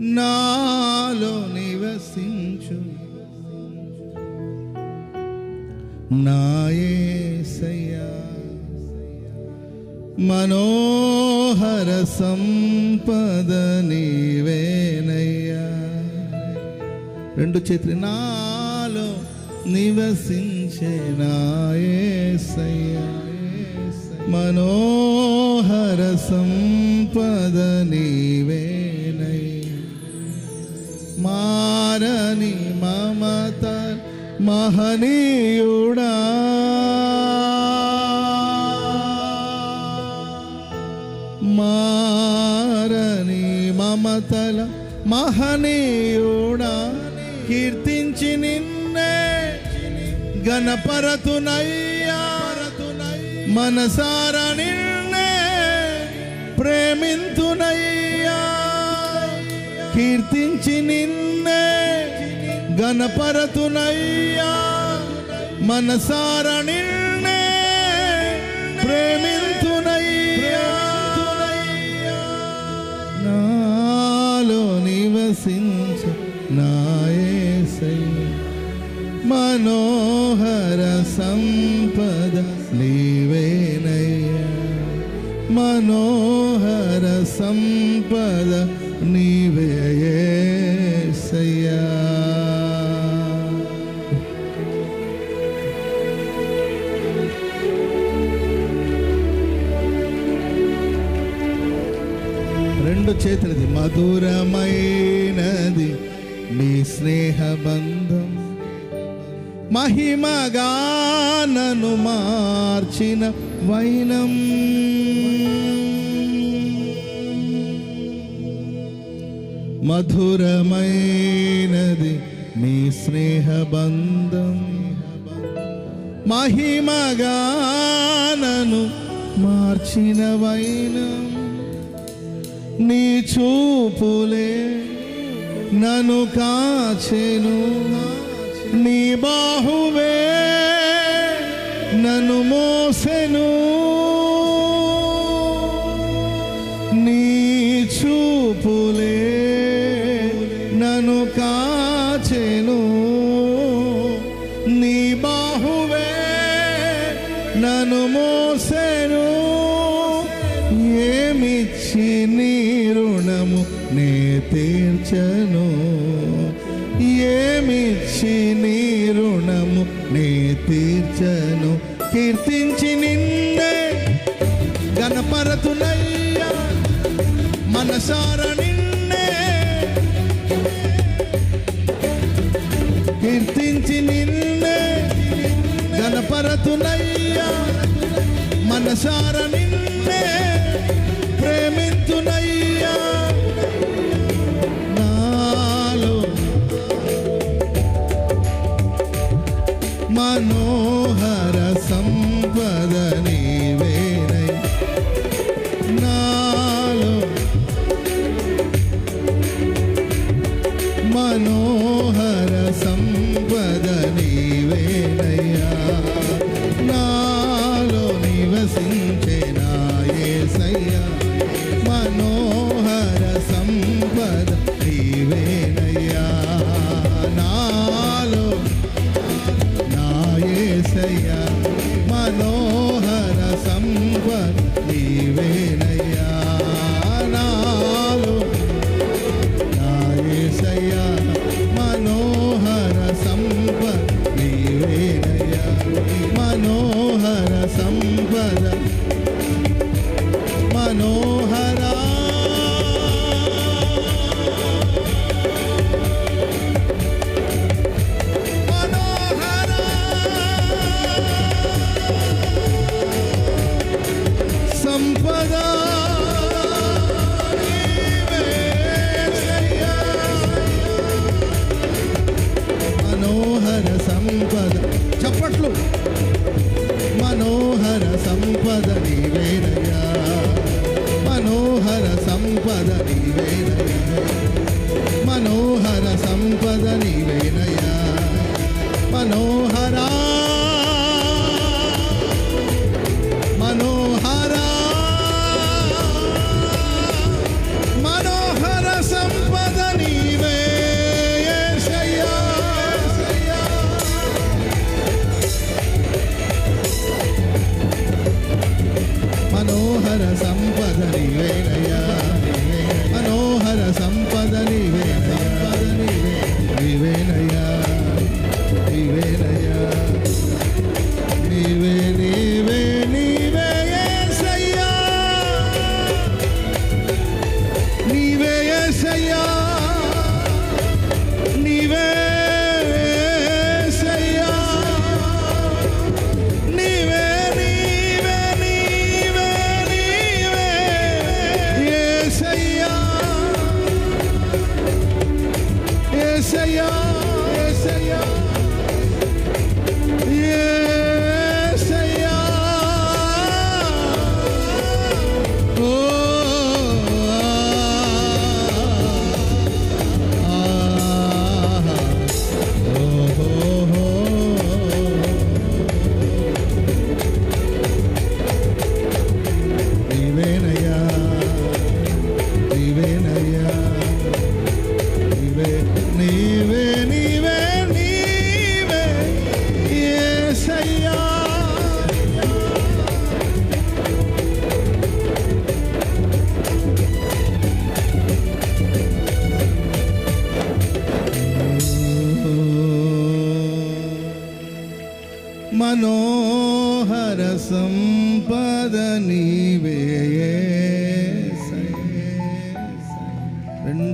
నాలో నివసించు. నాయసయ్యా మనోహర సంపద నీవేనయ్యా. రెండు చేతులు నాలో నివసించే నాయసయ్యా మనోహర సంపద నీవే మారని మమత మహనీయుడా. మారని మమతల మహనీయుడా కీర్తించి నిన్నే గణపరతునయ్యా మనసార నిన్నే ప్రేమింతునయ్యా. కీర్తించి నిన్నే గణపరతునయ్యా మనసార నిన్నే ప్రేమింతునయ్యా. నాలో నివసించు నాయసయ్య మనోహర సం సంపద నీవేసయ్యా రెండు చేతులది మధురమైనది నీ స్నేహ బంధం మహిమగా నన్ను మార్చిన వైనం. మధురమైనది నీ స్నేహబంధం. మహిమగానను మార్చిన వైనం నీ చూపులే నను కాచెను. నీ బాహువే నన్ను మోసెను. నన్ను కాచెను. నీ బాహువే నన్ను మోసెను. ఏమిచ్చి నీ రుణము నే తీర్చను? ఏమిచ్చి నీ రుణము నే తీర్చను? కీర్తించి నిన్నే గణపరతునయ్యా మనసారని కీర్తించి నిన్నే గణపరతునయ్యా మనసార నిన్నే ప్రేమింతునయ్యా. నాలో మనోహర సంపదన నీవేనయ్యా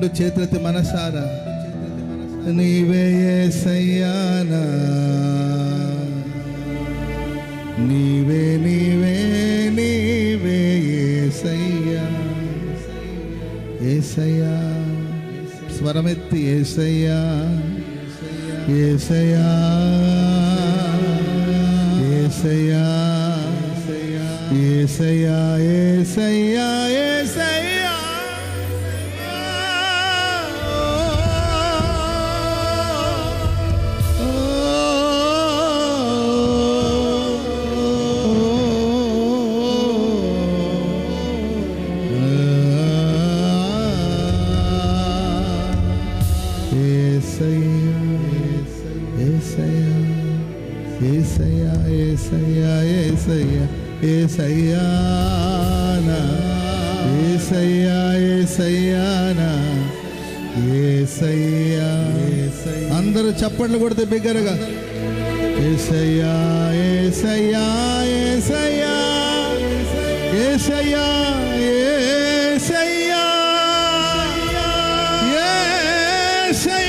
రెండు చేతులతో మనసారా? నీవే యేసయ్యానా నీవే నీవే నీవే యేసయ్యా ఏసయ్యా. స్వరమెత్తి ఏసయ్యా. ఏసయ్యా ఏసయ్యా ఏసయ్యా. ఏసయ్యా ఏసయ్యా ఏసయ్యా ఏసయ్యా ఏసయ్యా ఏసయ్యానా ఏసయ్యా ఏసయ్యానా ఏసయ్యా అందరూ చప్పట్లు కొడితే బిగ్గరగా. ఏసయ్యా ఏసయ్యా ఏసయ్యా ఏసయ్యా ఏసయ్యా ఏసయ్యా.